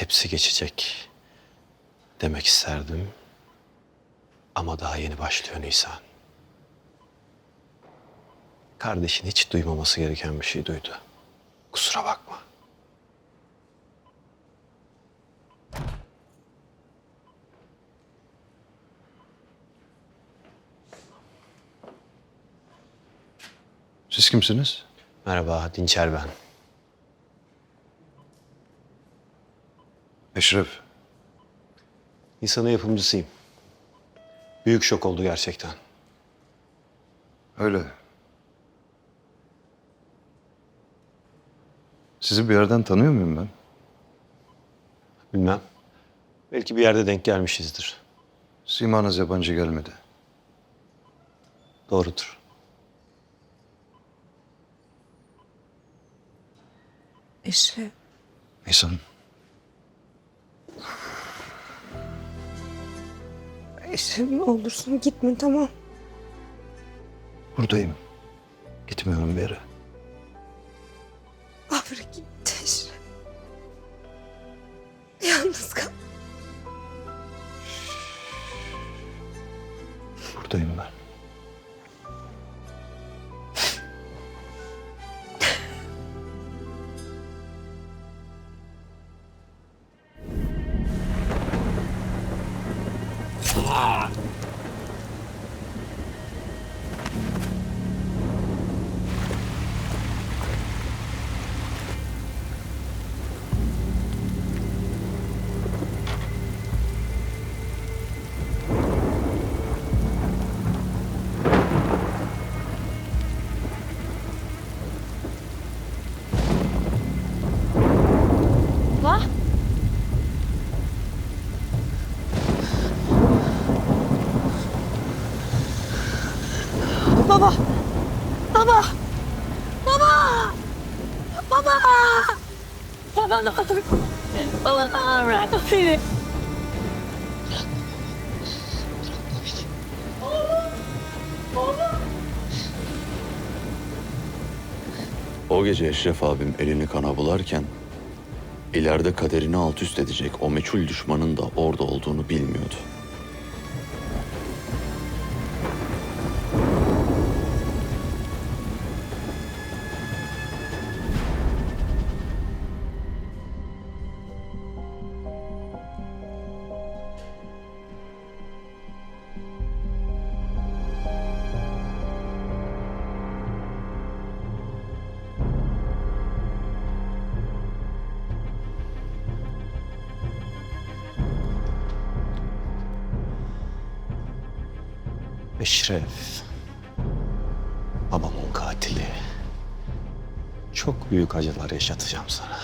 Hepsi geçecek demek isterdim. Ama daha yeni başlıyor Nisan. Kardeşin hiç duymaması gereken bir şey duydu. Kusura bakma. Siz kimsiniz? Merhaba, Dinçer ben. Eşref. Nisan'ın yapımcısıyım. Büyük şok oldu gerçekten. Öyle. Sizi bir yerden tanıyor muyum ben? Bilmem. Belki bir yerde denk gelmişizdir. Simanız yabancı gelmedi. Doğrudur. Eşref. Nisan. Eşref ne olursun gitme tamam. Buradayım. Gitmiyorum bir yere. Abra gitti Eşref. Yalnız kal. Buradayım ben. Baba. Baba. Baba. Baba. Baba. Baba ne olur. Baba ne bırakma beni. O gece Eşref abim elini kana bularken ileride kaderini alt üst edecek o meçhul düşmanın da orada olduğunu bilmiyordu. Eşref. Babamın katili. Çok büyük acılar yaşatacağım sana.